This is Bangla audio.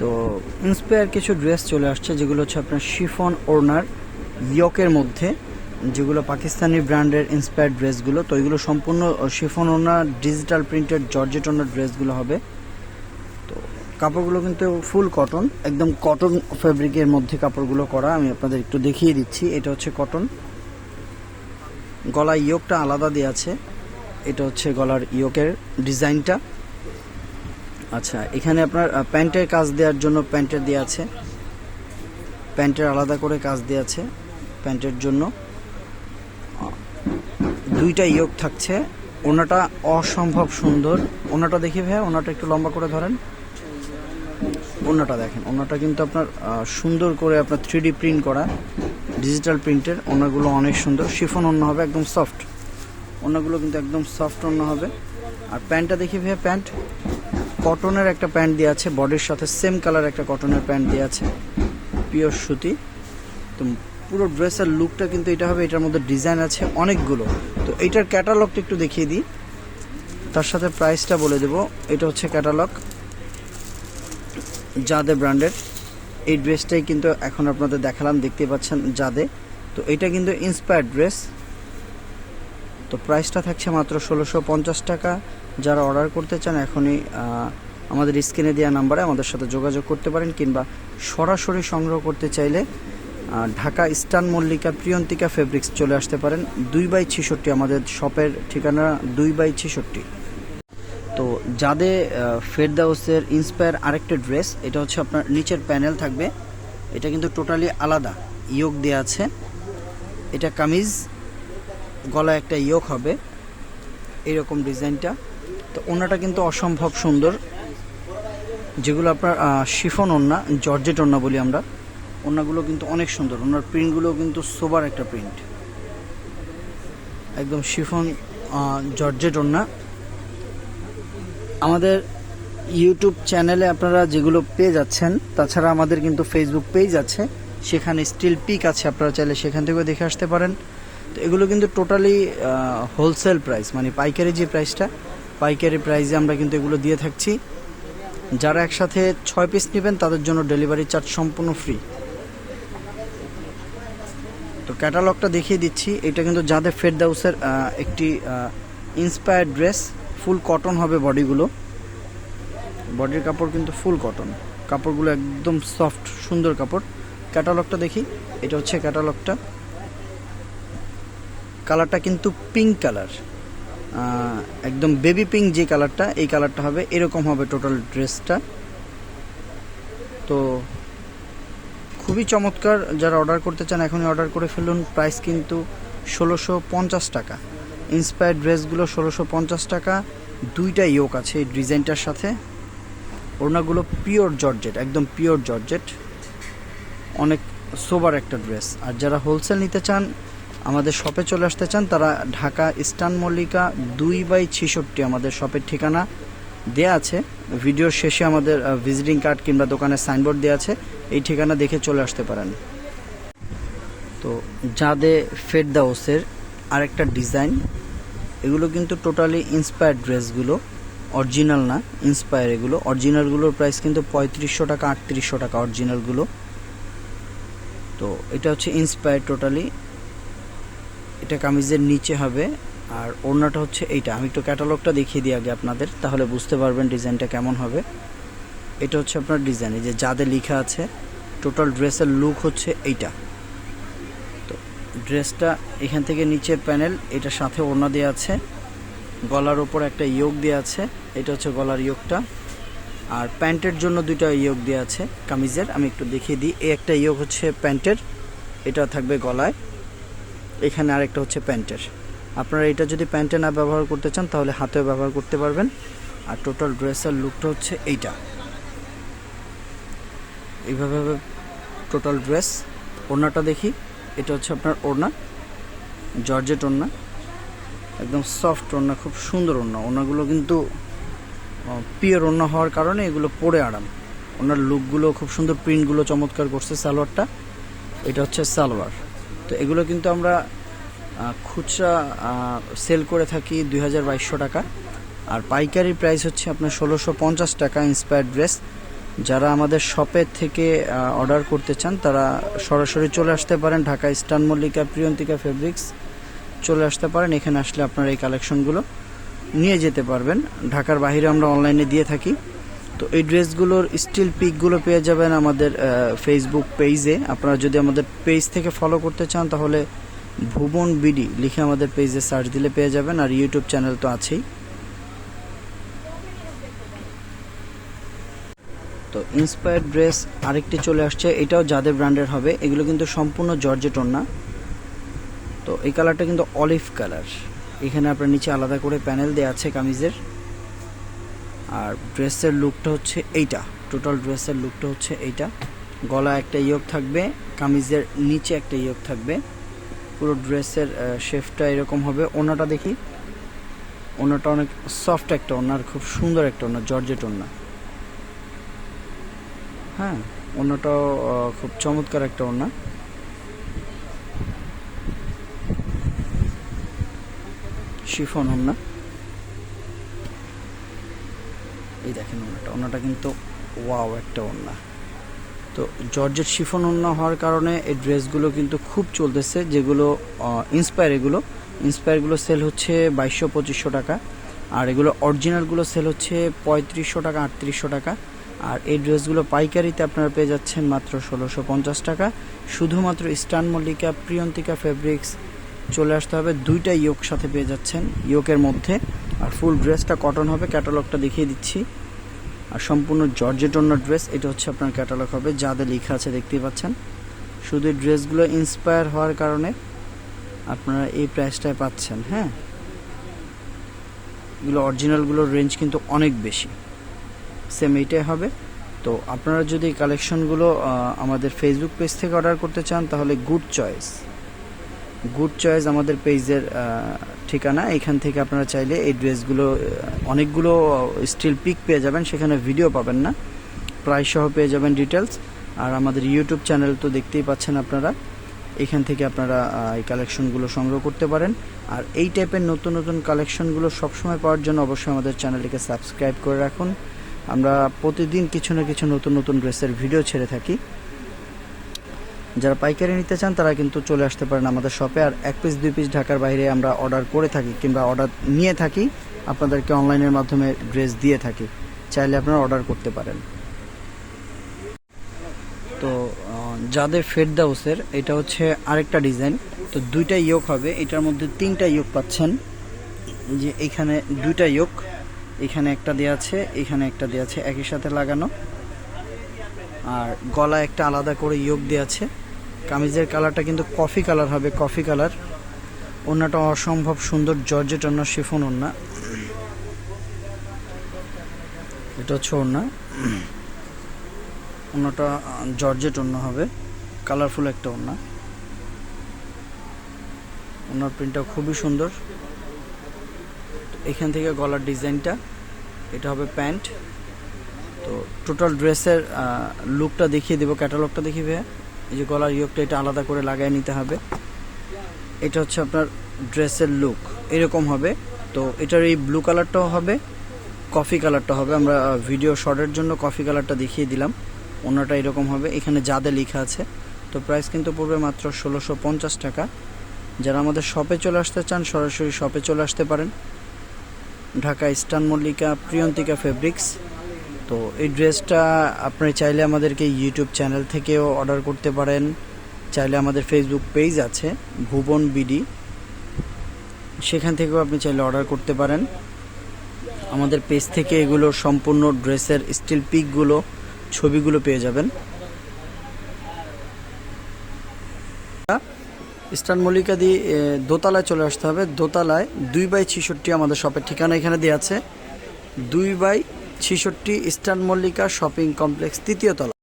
তো ইন্সপায়ার কিছু ড্রেস চলে আসছে, যেগুলো হচ্ছে আপনার শিফন ওড়নার ইয়কের মধ্যে, যেগুলো পাকিস্তানি ব্র্যান্ডের ইন্সপায়ার ড্রেসগুলো তো এগুলো সম্পূর্ণ শিফন ওড়নার ডিজিটাল প্রিন্টেড জর্জেট ওড়নার ড্রেসগুলো হবে। তো কাপড়গুলো কিন্তু ফুল কটন একদম কটন ফ্যাব্রিকের মধ্যে কাপড়গুলো করা, আমি আপনাদের একটু দেখিয়ে দিচ্ছি। এটা হচ্ছে কটন গলা ইয়োকটা আলাদা দেওয়া আছে। এটা হচ্ছে গলার ইয়োকের ডিজাইনটা আচ্ছা এখানে আপনার প্যান্টের কাজ দেওয়ার জন্য প্যান্টের দেওয়া আছে। প্যান্টের আলাদা করে কাজ দেওয়া আছে, প্যান্টের জন্য। দুইটা ইয়োগ থাকছে। ওনাটা অসম্ভব সুন্দর। ওনাটা দেখি ভাইয়া, ওনাটা একটু লম্বা করে ধরেন। ওনাটা দেখেন, ওনাটা কিন্তু আপনার সুন্দর করে আপনার থ্রি প্রিন্ট করা ডিজিটাল প্রিন্টের ওনাগুলো অনেক সুন্দর। শিফন অন্য হবে, একদম সফট ওনাগুলো কিন্তু একদম সফট অন্য হবে। আর প্যান্টটা দেখি ভাইয়া, প্যান্ট। কটনের একটা প্যান্ট দেওয়া আছে, বডির সাথে সেম কালার একটা কটনের প্যান্ট দেওয়া আছে। পিওর সুতি। তো পুরো ড্রেসের লুকটা কিন্তু এটা হবে, এটার মধ্যে ডিজাইন আছে অনেকগুলো। তো এইটার ক্যাটালগটা একটু দেখিয়ে দিই। তার সাথে প্রাইসটা বলে দেব। এটা হচ্ছে ক্যাটালগ জাদে ব্র্যান্ডের। এই ড্রেসটাই কিন্তু এখন আপনাদের দেখালাম, দেখতে পাচ্ছেন জাদে। তো এটা কিন্তু ইন্সপায়ার্ড ড্রেস তো প্রাইসটা থাকছে মাত্র ষোলোশো পঞ্চাশ টাকা। যারা অর্ডার করতে চান, এখনই আমাদের স্ক্রিনে দেওয়া নাম্বারে আমাদের সাথে যোগাযোগ করতে পারেন কিংবা সরাসরি সংগ্রহ করতে চাইলে ঢাকা ইস্টার্ন মল্লিকা প্রিয়ন্তিকা ফেব্রিক্স চলে আসতে পারেন। দুই বাই ছেষট্টি আমাদের শপের ঠিকানা দুই বাই ছেষট্টি। তো যাদের ফেরদাউসের ইন্সপায়ার আরেকটা ড্রেস এটা হচ্ছে আপনার নিচের প্যানেল থাকবে। এটা কিন্তু টোটালি আলাদা, ইয়োগ দেওয়া আছে। এটা কামিজ গলায় একটা ইয়োক হবে, এরকম ডিজাইনটা। তো ওনাটা কিন্তু অসম্ভব সুন্দর। যেগুলো আপনার শিফন ওন্না জর্জেট ওন্না বলি আমরা ওন্নাগুলো কিন্তু অনেক সুন্দর। ওনার প্রিন্টগুলো কিন্তু সোবার একটা প্রিন্ট। একদম শিফন জর্জেট ওন্না আমাদের ইউটিউব চ্যানেলে আপনারা যেগুলো পেয়ে যাচ্ছেন, তাছাড়া আমাদের কিন্তু ফেসবুক পেজ আছে। সেখানে স্টিল পিক আছে, আপনারা চাইলে সেখান থেকেও দেখে আসতে পারেন। তো এগুলো কিন্তু টোটালি হোলসেল প্রাইস মানে পাইকারি যে প্রাইসটা পাইকারি প্রাইসে আমরা কিন্তু এগুলো দিয়ে থাকছি। যারা একসাথে ছয় পিস নেবেন, তাদের জন্য ডেলিভারি চার্জ সম্পূর্ণ ফ্রি তো ক্যাটালগটা দেখিয়ে দিচ্ছি। এটা কিন্তু যাদের ফেরদাউসের একটি ইন্সপায়ার্ড ড্রেস ফুল কটন হবে বডিগুলো বডির কাপড় কিন্তু ফুল কটন কাপড়গুলো একদম সফট সুন্দর কাপড়। ক্যাটালগটা দেখি। এটা হচ্ছে ক্যাটালগটা কালারটা কিন্তু পিঙ্ক কালার একদম বেবি পিঙ্ক যে কালারটা, এই কালারটা হবে, এরকম হবে টোটাল ড্রেসটা তো খুবই চমৎকার, যারা অর্ডার করতে চান, এখনই অর্ডার করে ফেলুন। প্রাইস কিন্তু ষোলোশো পঞ্চাশ টাকা। ইন্সপায়ার্ড ড্রেসগুলো ষোলোশো পঞ্চাশ টাকা। দুইটা ইয়োক আছে এই ডিজাইনটার সাথে। ওড়নাগুলো পিওর জর্জেট একদম পিওর জর্জেট অনেক সোবার একটা ড্রেস আর যারা হোলসেল নিতে চান আমাদের শপে চলে আসতে চান তারা ঢাকা ইস্টার্ন মল্লিকা দুই বাই ছেষট্টি আমাদের শপের ঠিকানা দেয়া আছে। ভিডিওর শেষে আমাদের ভিজিটিং কার্ড কিংবা দোকানের সাইনবোর্ড দেওয়া আছে। এই ঠিকানা দেখে চলে আসতে পারেন। তো যাদে ফেরদাউসের আরেকটা ডিজাইন এগুলো কিন্তু টোটালি ইন্সপায়ার্ড ড্রেসগুলো অরিজিনাল না ইন্সপায়ার এগুলো। অরিজিনালগুলোর প্রাইস কিন্তু পঁয়ত্রিশশো টাকা, আটত্রিশশো টাকা অরিজিনালগুলো তো এটা হচ্ছে ইন্সপায়ার টোটালি এটা কামিজের নিচে হবে। আর ওড়নাটা হচ্ছে এইটা। আমি একটু ক্যাটালগটা দেখিয়ে দিই আগে আপনাদের, তাহলে বুঝতে পারবেন ডিজাইনটা কেমন হবে। এটা হচ্ছে আপনার ডিজাইন, এই যে যাদের লেখা আছে, টোটাল ড্রেসের লুক হচ্ছে এইটা। তো ড্রেসটা এখান থেকে নিচের প্যানেল এটা সাথে ওড়না দেওয়া আছে। গলার ওপর একটা ইয়োগ দেওয়া আছে, এটা হচ্ছে গলার ইয়োগটা। আর প্যান্টের জন্য দুইটা ইয়োগ দেওয়া আছে কামিজের, আমি একটু দেখিয়ে দিই। এই একটা ইয়োগ হচ্ছে প্যান্টের, এটা থাকবে গলায়। এখানে আরেকটা হচ্ছে প্যান্টের। আপনারা এটা যদি প্যান্টে না ব্যবহার করতে চান, তাহলে হাতেও ব্যবহার করতে পারবেন। আর টোটাল ড্রেসের লুকটা হচ্ছে এইটা। এইভাবে টোটাল ড্রেস। ওড়নাটা দেখি। এটা হচ্ছে আপনার ওড়না, জর্জেট ওড়না। একদম সফট ওড়না, খুব সুন্দর ওড়না। ওড়নাগুলো কিন্তু পিওর ওড়না হওয়ার কারণে এগুলো পরে আরাম। ওনার লুকগুলো, খুব সুন্দর প্রিন্টগুলো চমৎকার করছে সালোয়ারটা। এটা হচ্ছে সালোয়ার। তো এগুলো কিন্তু আমরা খুচরা সেল করে থাকি দুই হাজার বাইশশো টাকা। আর পাইকারি প্রাইস হচ্ছে আপনার ষোলোশো পঞ্চাশ টাকা ইন্সপায়ার্ড ড্রেস যারা আমাদের শপের থেকে অর্ডার করতে চান, তারা সরাসরি চলে আসতে পারেন ঢাকা স্টান মল্লিকা প্রিয়ন্তিকা ফেব্রিক্স চলে আসতে পারেন, এখানে আসলে আপনারা এই কালেকশনগুলো নিয়ে যেতে পারবেন। ঢাকার বাইরে আমরা অনলাইনে দিয়ে থাকি। তো এই ড্রেসগুলোর স্টিল পিকগুলো পেয়ে যাবেন আমাদের ফেসবুক পেজে আপনারা যদি আমাদের পেজ থেকে ফলো করতে চান, তাহলে ভুবন বিডি লিখে আমাদের পেজে সার্চ দিলে পেয়ে যাবেন, আর ইউটিউব চ্যানেল তো আছেই। তো ইন্সপায়ার্ড ড্রেস আরেকটি চলে আসছে, এটাও যাদের ব্র্যান্ডের হবে, এগুলো কিন্তু সম্পূর্ণ জর্জেটন না। তো এই কালারটা কিন্তু অলিভ কালার এখানে আপনার নিচে আলাদা করে প্যানেল দেওয়া আছে কামিজের। আর ড্রেসের লুকটা হচ্ছে এইটা। টোটাল ড্রেসের লুকটা হচ্ছে এইটা। গলা একটা ইয়োগ থাকবে, কামিজের নিচে একটা ইয়োগ থাকবে। পুরো ড্রেসের শেফটা এরকম হবে। ওনাটা দেখি। ওনাটা অনেক সফট একটা ওনার খুব সুন্দর একটা ওনার জর্জেট ওনা। হ্যাঁ ওনাটাও খুব চমৎকার একটা ওনা। শিফন ওনা। এই দেখেন ওনাটা। ওনাটা কিন্তু ওয়াও, একটা ওনা তো জর্জেট শিফন ওনা হওয়ার কারণে এই ড্রেসগুলো কিন্তু খুব চলতেছে, যেগুলো ইন্সপায়ার এগুলো। ইন্সপায়ারগুলো সেল হচ্ছে বাইশশো, পঁচিশশো টাকা, আর এগুলো অরিজিনালগুলো সেল হচ্ছে পঁয়ত্রিশশো টাকা, আটত্রিশশো টাকা। আর এই ড্রেসগুলো পাইকারিতে আপনারা পেয়ে যাচ্ছেন মাত্র ষোলোশো পঞ্চাশ টাকা। শুধুমাত্র স্টান মল্লিকা, প্রিয়ন্তিকা ফেব্রিক্স চলে আসতে হবে। দুইটা ইয়োক সাথে পেয়ে যাচ্ছেন, ইয়োকের মধ্যে। আর ফুল ড্রেসটা কটন হবে ক্যাটালগটা দেখিয়ে দিচ্ছি। আর সম্পূর্ণ জর্জেট অন্য ড্রেস, এটা হচ্ছে আপনার ক্যাটালগ হবে, যাদের লেখা আছে দেখতেই পাচ্ছেন। শুধু ড্রেসগুলো ইন্সপায়ার হওয়ার কারণে আপনারা এই প্রাইসটায় পাচ্ছেন হ্যাঁ? এগুলো অরিজিনালগুলোর রেঞ্জ কিন্তু অনেক বেশি। সেম এইটাই হবে। তো আপনারা যদি কালেকশনগুলো আমাদের ফেসবুক পেজ থেকে অর্ডার করতে চান, তাহলে গুড চয়েস গুড চয়েস আমাদের পেজের ঠিকানা। এখান থেকে আপনারা চাইলে এই ড্রেসগুলো অনেকগুলো স্টিল পিক পেয়ে যাবেন। সেখানে ভিডিও পাবেন না। প্রাইস সহ পেয়ে যাবেন ডিটেলস আর আমাদের ইউটিউব চ্যানেল তো দেখতেই পাচ্ছেন আপনারা। এখান থেকে আপনারা এই কালেকশনগুলো সংগ্রহ করতে পারেন। আর এই টাইপের নতুন নতুন কালেকশনগুলো সবসময় পাওয়ার জন্য অবশ্যই আমাদের চ্যানেলটিকে সাবস্ক্রাইব করে রাখুন। আমরা প্রতিদিন কিছু না কিছু নতুন নতুন ড্রেসের ভিডিও ছেড়ে থাকি। যারা পাইকারি নিতে চান, তারা কিন্তু চলে আসতে পারেন আমাদের শপে। আর এক পিস দুই পিস ঢাকার বাইরে আমরা অর্ডার করে থাকি কিংবা অর্ডার নিয়ে থাকি, আপনাদেরকে অনলাইনের মাধ্যমে ড্রেস দিয়ে থাকি। চাইলে আপনারা অর্ডার করতে পারেন। তো যাদের ফেরদাউসের এটা হচ্ছে আরেকটা ডিজাইন তো দুইটা ইয়োক হবে, এটার মধ্যে তিনটা ইয়োক পাচ্ছেন। যে এখানে দুইটা ইয়োক এখানে একটা দেওয়া আছে, এখানে একটা দেওয়া আছে, একই সাথে লাগানো। আর গলা একটা আলাদা করে ইয়োগ দেওয়া আছে। কামিজের কালারটা কিন্তু কফি কালার হবে, কফি কালার। ওনাটা অসম্ভব সুন্দর জর্জেট অন্য শিফন ওনা এটা হচ্ছে ওনা ওনাটা জর্জেট অন্য হবে। কালারফুল একটা ওনা ওনার প্রিন্টটা খুবই সুন্দর। এখান থেকে গলার ডিজাইনটা। এটা হবে প্যান্ট। তো টোটাল ড্রেসের লুকটা দেখিয়ে দেবো ক্যাটালগটা দেখিয়ে ভাইয়া এই যে গলার ইয়োগটা এটা আলাদা করে লাগাই নিতে হবে। এটা হচ্ছে আপনার ড্রেসের লুক এরকম হবে। তো এটার এই ব্লু কালারটাও হবে কফি কালারটা হবে। আমরা ভিডিও শর্টের জন্য কফি কালারটা দেখিয়ে দিলাম। অন্যটা এরকম হবে। এখানে যাদের লেখা আছে। তো প্রাইস কিন্তু পড়বে মাত্র ষোলোশো পঞ্চাশ টাকা। যারা আমাদের শপে চলে আসতে চান, সরাসরি শপে চলে আসতে পারেন। ঢাকা ইস্টার্ন মল্লিকা প্রিয়ন্তিকা ফেব্রিক্স তো এই ড্রেসটা আপনি চাইলে আমাদেরকে ইউটিউব চ্যানেল থেকেও অর্ডার করতে পারেন। চাইলে আমাদের ফেসবুক পেজ আছে, ভুবন বিডি। সেখান থেকেও আপনি চাইলে অর্ডার করতে পারেন। আমাদের পেজ থেকে এগুলো সম্পূর্ণ ড্রেসের স্টিল পিকগুলো ছবিগুলো পেয়ে যাবেন। ইস্টার্ন মল্লিকা দিয়ে দোতলায় চলে আসতে হবে। দোতলায় দুই বাই ছিষট্টি আমাদের শপের ঠিকানা এখানে দেওয়া আছে। দুই বাই ছিষট্টি ইস্টার্ন মল্লিকা শপিং কমপ্লেক্স তৃতীয় তলা।